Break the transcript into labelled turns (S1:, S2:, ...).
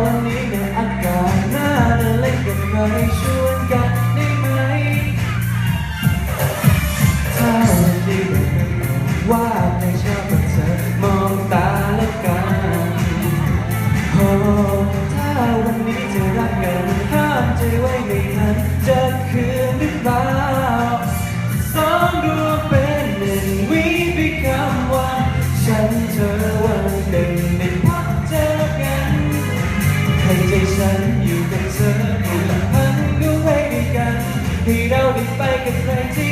S1: วันนี้ก็อากาศหน้าเล่นกันหน่ชวนกัน ฉันอยู่กับเธอให้ลำพันก็ไว้ด้วยกันให้เราได้ไปกับใครที่